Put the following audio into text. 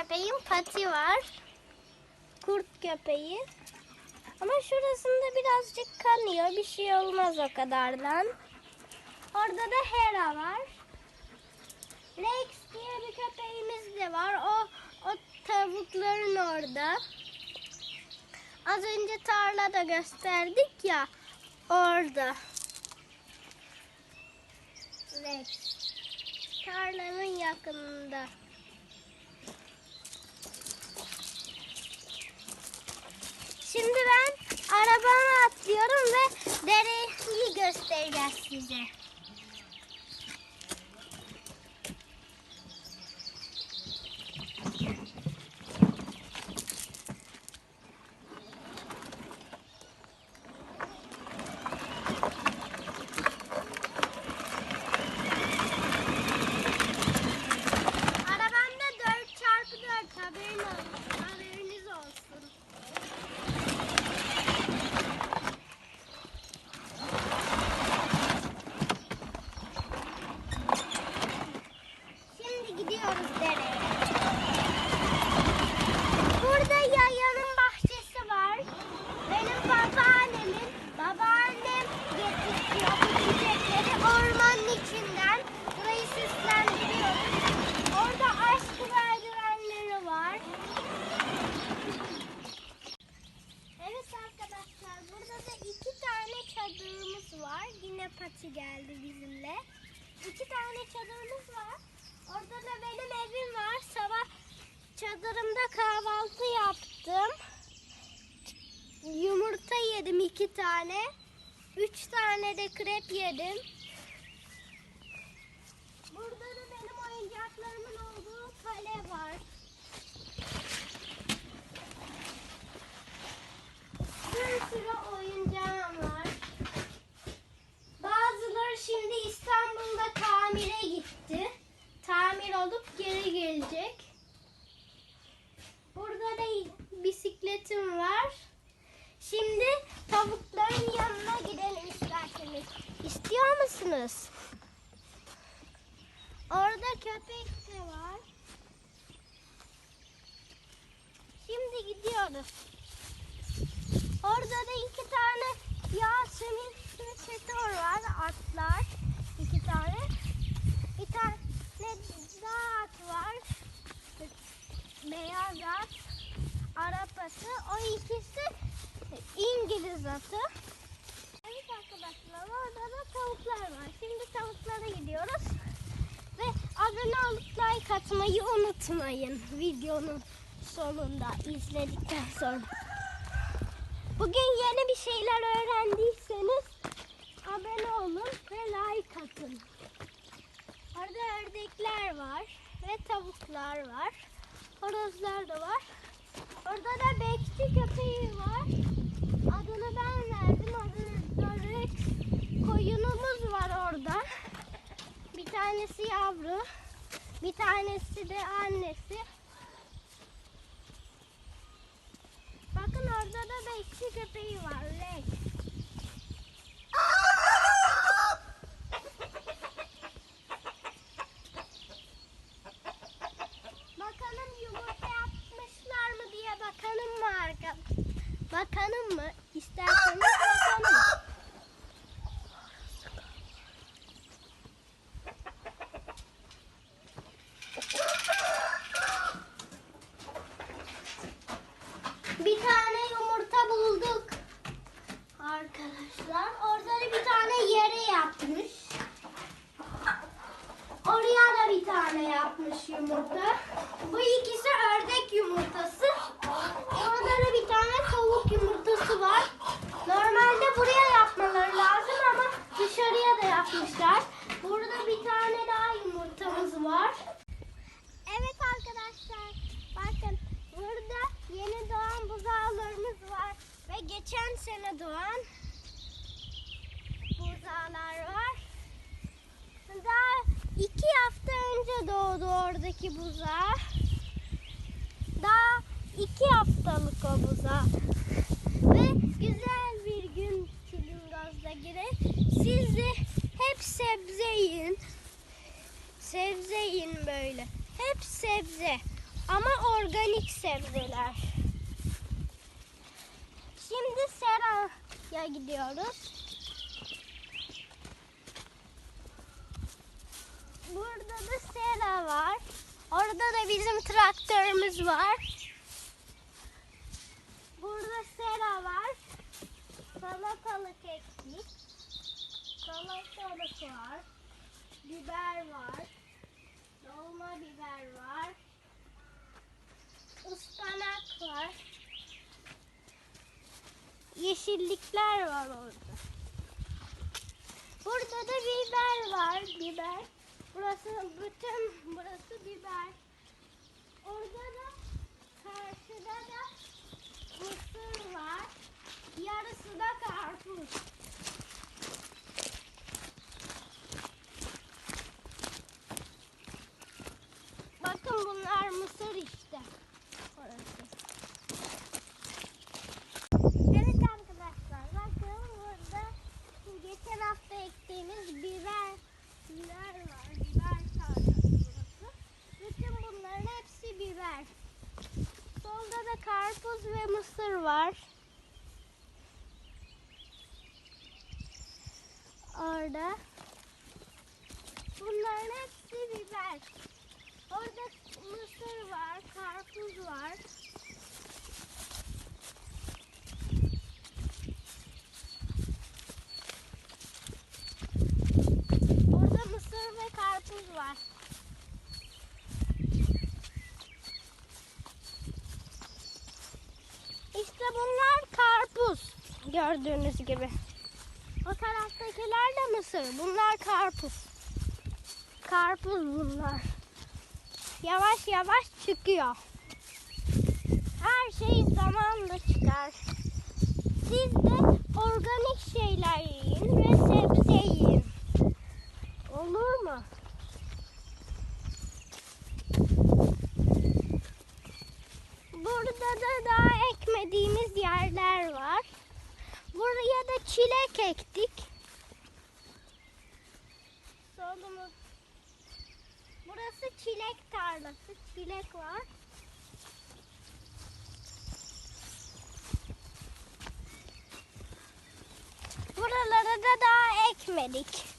köpeğin pati var. Kurt köpeği. Ama şurasında birazcık kanıyor. Bir şey olmaz o kadardan. Orada da Hera var. Rex diye bir köpeğimiz de var. O, o tavukların orada. Az önce tarlada gösterdik ya. Orada. Rex. Tarlanın yakınında. Şimdi ben arabama atlıyorum ve dereyi göstereceğiz size. Arabamda 4 çarpı 4 haberin olsun. Haberiniz olsun. Şimdi gidiyoruz dereye. Burada yayanın bahçesi var. Benim babaannemin, babaannem yetiştiriyor bu çiçekleri ormanın içinden. Burayı süslendiriyoruz. Orada aşk merdivenleri var. Evet arkadaşlar burada da iki tane çadırımız var. Yine Pati geldi bizimle. İki tane çadırımız var. Orada da benim evim var. Sabah çadırımda kahvaltı yaptım. Yumurta yedim iki tane. Üç tane de krep yedim. Burada da benim oyuncaklarımın olduğu kale var. Bir sürü oyuncağım var. Bazıları şimdi İstanbul'da tamire gitti. Tamir olup geri gelecek. Burada da bisikletim var. Şimdi tavukların yanına gidelim isterseniz. İstiyor musunuz? Orada köpek de var. Şimdi gidiyoruz. Orada da iki tane Yasemin Setor var. Atlar. iki tane. Bir tane daha at var. Beyaz at. Arap atı. O ikisi Atı. Evet arkadaşlar orada da tavuklar var. Şimdi tavuklara gidiyoruz. Ve abone olup like atmayı unutmayın. Videonun sonunda izledikten sonra. Bugün yeni bir şeyler öğrendiyseniz abone olun ve like atın. Orada ördekler var ve tavuklar var. Horozlar da var. Orada da bekçi köpeği var. Adını ben verdim. Adı da Rex. Koyunumuz var orada. Bir tanesi yavru. Bir tanesi de annesi. Bakın orada da bekçi köpeği var. Rex. Bakalım yumurta yapmışlar mı diye bakalım mı arka? Bakalım mı? İsterseniz bakalım. Bir tane yumurta bulduk. Arkadaşlar orada da bir tane yere yapmış. Oraya da bir tane yapmış yumurta. Bu ikisi ördek yumurtası. Orada da bir tane tavuk yumurtası var. Normalde buraya yapmaları lazım ama dışarıya da yapmışlar. Burada bir tane daha yumurtamız var. Evet arkadaşlar bakın burada yeni doğan buzağlarımız var ve doğan buzağlar var. Daha iki hafta önce doğdu oradaki buzağı. Daha iki haftalık o buzağı. Ve güzel bir gün Çilingöz'de girin. Siz de hep sebze yiyin. Sebze yiyin böyle. Hep sebze. Ama organik sebzeler. Şimdi seraya gidiyoruz. Burada da sera var. Orada da bizim traktörümüz var. Burada sera var. Salatalık ektik. Salatalık var. Biber var. Dolma biber var. Ispanak var. Yeşillikler var orada. Burada da biber var. Biber. Burası bütün burası biber. Orada da karşıda da mısır var. Yarısı da karpuz. Bakın bunlar mısır işte. Orası. Evet arkadaşlar bakın burada geçen hafta ektiğimiz biber biber var. Biber tarlası burası. Bütün bunların hepsi biber. Solda da karpuz ve mısır var. Orada. Bunların hepsi biber. Orada mısır var, karpuz var. Orada mısır ve karpuz var. İşte bunlar karpuz. Gördüğünüz gibi. O taraftakiler de mısır. Bunlar karpuz. Karpuz bunlar. Yavaş yavaş çıkıyor. Her şey zamanla çıkar. Siz de organik şeyler yiyin ve sebze yiyin. Olur mu? Burada da daha ekmediğimiz yerler var. Buraya da çilek ektik. Solumuz. Burası çilek tarlası. Çilek var. Buralara da daha ekmedik.